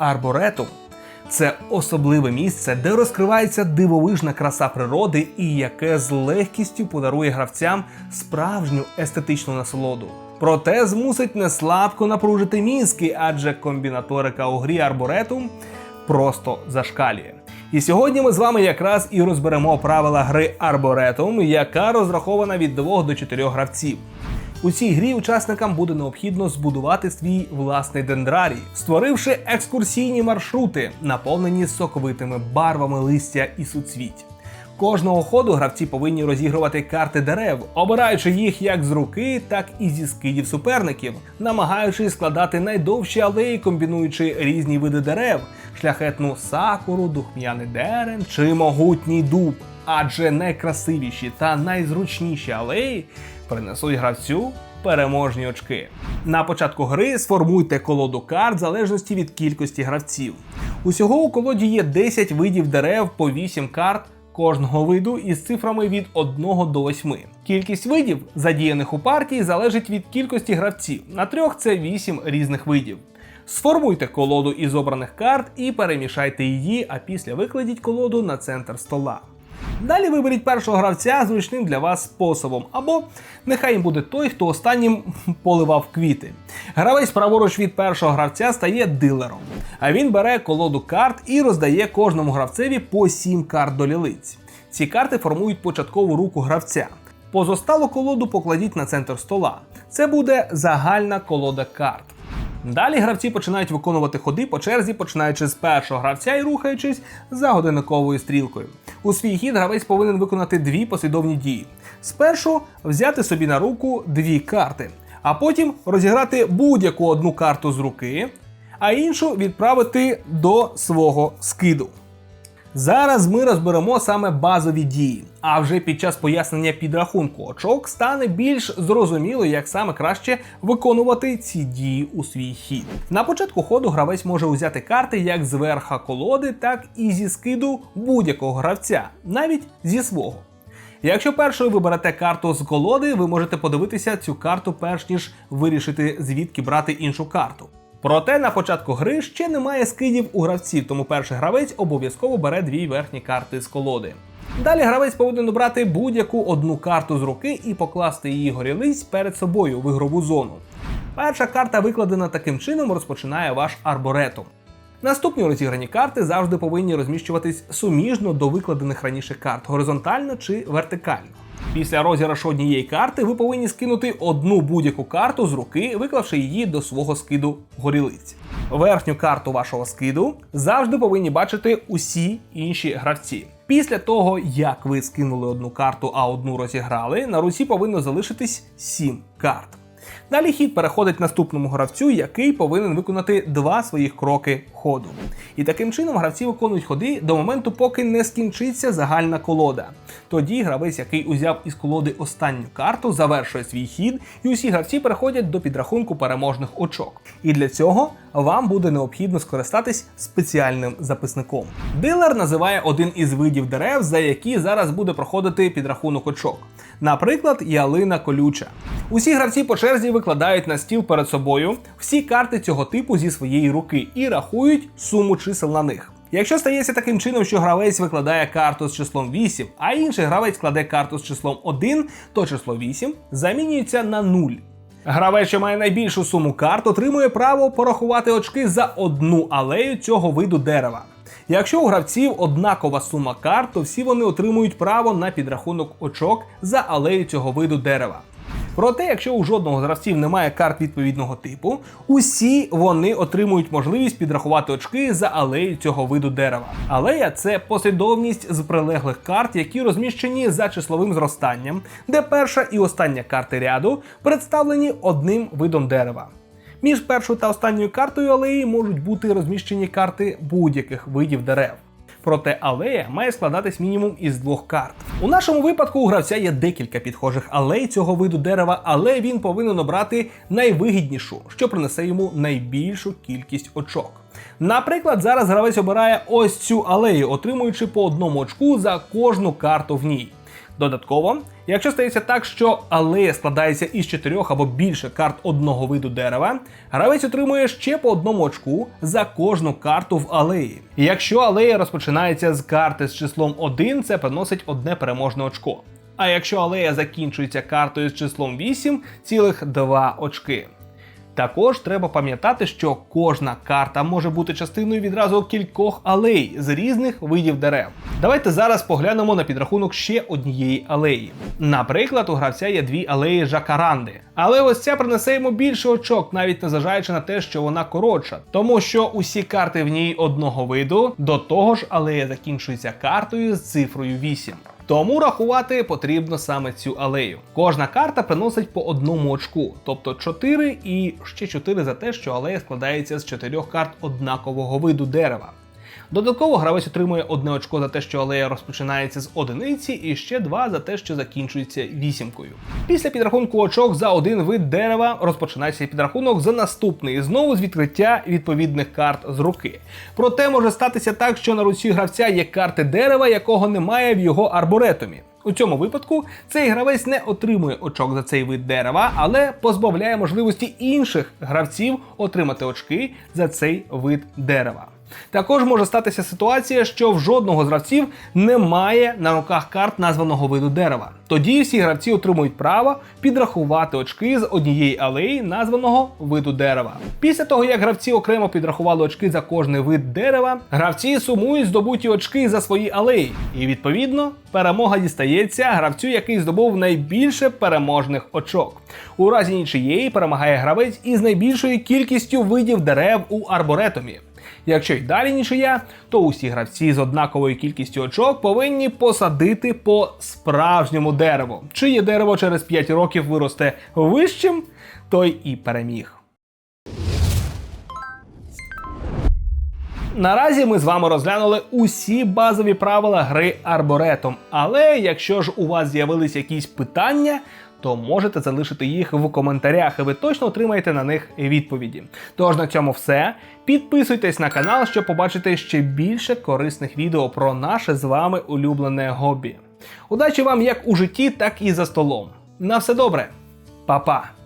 арборетум. Це особливе місце, де розкривається дивовижна краса природи і яке з легкістю подарує гравцям справжню естетичну насолоду. Проте змусить не слабко напружити мізки, адже комбінаторика у грі арборетум просто зашкалює. І сьогодні ми з вами якраз і розберемо правила гри Arboretum, яка розрахована від 2 до 4 гравців. У цій грі учасникам буде необхідно збудувати свій власний дендрарій, створивши екскурсійні маршрути, наповнені соковитими барвами листя і суцвіть. Кожного ходу гравці повинні розігрувати карти дерев, обираючи їх як з руки, так і зі скидів суперників, намагаючись складати найдовші алеї, комбінуючи різні види дерев, шляхетну сакуру, духм'яний дерен чи могутній дуб. Адже найкрасивіші та найзручніші алеї принесуть гравцю переможні очки. На початку гри сформуйте колоду карт в залежності від кількості гравців. Усього у колоді є 10 видів дерев по 8 карт кожного виду із цифрами від 1 до 8. Кількість видів, задіяних у партії, залежить від кількості гравців. На трьох це 8 різних видів. Сформуйте колоду із обраних карт і перемішайте її, а після викладіть колоду на центр стола. Далі виберіть першого гравця зручним для вас способом, або нехай їм буде той, хто останнім поливав квіти. Гравець праворуч від першого гравця стає дилером, а він бере колоду карт і роздає кожному гравцеві по 7 карт до лілиць. Ці карти формують початкову руку гравця. Позосталу колоду покладіть на центр стола. Це буде загальна колода карт. Далі гравці починають виконувати ходи по черзі, починаючи з першого гравця і рухаючись за годинниковою стрілкою. У свій хід гравець повинен виконати дві послідовні дії: спершу взяти собі на руку дві карти, а потім розіграти будь-яку одну карту з руки, а іншу відправити до свого скиду. Зараз ми розберемо саме базові дії. А вже під час пояснення підрахунку очок стане більш зрозуміло, як саме краще виконувати ці дії у свій хід. На початку ходу гравець може узяти карти як з верха колоди, так і зі скиду будь-якого гравця, навіть зі свого. Якщо першою ви берете карту з колоди, ви можете подивитися цю карту, перш ніж вирішити звідки брати іншу карту. Проте на початку гри ще немає скидів у гравців, тому перший гравець обов'язково бере дві верхні карти з колоди. Далі гравець повинен обрати будь-яку одну карту з руки і покласти її горілиць перед собою в ігрову зону. Перша карта, викладена таким чином, розпочинає ваш арборетум. Наступні розіграні карти завжди повинні розміщуватись суміжно до викладених раніше карт, горизонтально чи вертикально. Після розіграшу однієї карти ви повинні скинути одну будь-яку карту з руки, виклавши її до свого скиду горілиць. Верхню карту вашого скиду завжди повинні бачити усі інші гравці. Після того, як ви скинули одну карту, а одну розіграли, на руці повинно залишитись 7 карт. Далі хід переходить наступному гравцю, який повинен виконати два своїх кроки ходу. І таким чином гравці виконують ходи до моменту, поки не скінчиться загальна колода. Тоді гравець, який узяв із колоди останню карту, завершує свій хід, і усі гравці переходять до підрахунку переможних очок. І для цього вам буде необхідно скористатись спеціальним записником. Дилер називає один із видів дерев, за які зараз буде проходити підрахунок очок. Наприклад, ялина колюча. Усі гравці по черзі викладають на стіл перед собою всі карти цього типу зі своєї руки і рахують суму чисел на них. Якщо стається таким чином, що гравець викладає карту з числом 8, а інший гравець кладе карту з числом 1, то число 8 замінюється на 0. Гравець, що має найбільшу суму карт, отримує право порахувати очки за одну алею цього виду дерева. Якщо у гравців однакова сума карт, то всі вони отримують право на підрахунок очок за алею цього виду дерева. Проте, якщо у жодного з гравців немає карт відповідного типу, усі вони отримують можливість підрахувати очки за алею цього виду дерева. Алея це послідовність з прилеглих карт, які розміщені за числовим зростанням, де перша і остання карти ряду представлені одним видом дерева. Між першою та останньою картою алеї можуть бути розміщені карти будь-яких видів дерев. Проте алея має складатись мінімум із двох карт. У нашому випадку у гравця є декілька підхожих алей цього виду дерева, але він повинен обрати найвигіднішу, що принесе йому найбільшу кількість очок. Наприклад, зараз гравець обирає ось цю алею, отримуючи по одному очку за кожну карту в ній. Додатково, Якщо стається так, що алея складається із чотирьох або більше карт одного виду дерева, гравець отримує ще по одному очку за кожну карту в алеї. Якщо алея розпочинається з карти з числом 1, це приносить одне переможне очко. А якщо алея закінчується картою з числом 8, цілих 2 очки. Також треба пам'ятати, що кожна карта може бути частиною відразу кількох алей з різних видів дерев. Давайте зараз поглянемо на підрахунок ще однієї алеї. Наприклад, у гравця є дві алеї жакаранди, але ось ця принесе йому більше очок, навіть незважаючи на те, що вона коротша, тому що усі карти в ній одного виду, до того ж алея закінчується картою з цифрою 8. Тому рахувати потрібно саме цю алею. Кожна карта приносить по одному очку, тобто 4 і ще 4 за те, що алея складається з 4 карт однакового виду дерева. Додатково гравець отримує одне очко за те, що алея розпочинається з одиниці, і ще два за те, що закінчується вісімкою. Після підрахунку очок за один вид дерева розпочинається підрахунок за наступний, знову з відкриття відповідних карт з руки. Проте може статися так, що на руці гравця є карти дерева, якого немає в його арборетумі. У цьому випадку цей гравець не отримує очок за цей вид дерева, але позбавляє можливості інших гравців отримати очки за цей вид дерева. Також може статися ситуація, що в жодного з гравців немає на руках карт названого виду дерева. Тоді всі гравці отримують право підрахувати очки з однієї алеї названого виду дерева. Після того, як гравці окремо підрахували очки за кожний вид дерева, гравці сумують здобуті очки за свої алеї. І відповідно перемога дістається гравцю, який здобув найбільше переможних очок. У разі нічиєї перемагає гравець із найбільшою кількістю видів дерев у арборетумі. Якщо й далі нічия, то усі гравці з однаковою кількістю очок повинні посадити по справжньому дереву. Чиє дерево через 5 років виросте вищим, той і переміг. Наразі ми з вами розглянули усі базові правила гри арборетом. Але якщо ж у вас з'явились якісь питання, то можете залишити їх в коментарях, і ви точно отримаєте на них відповіді. Тож на цьому все. Підписуйтесь на канал, щоб побачити ще більше корисних відео про наше з вами улюблене хобі. Удачі вам як у житті, так і за столом. На все добре, Па-па!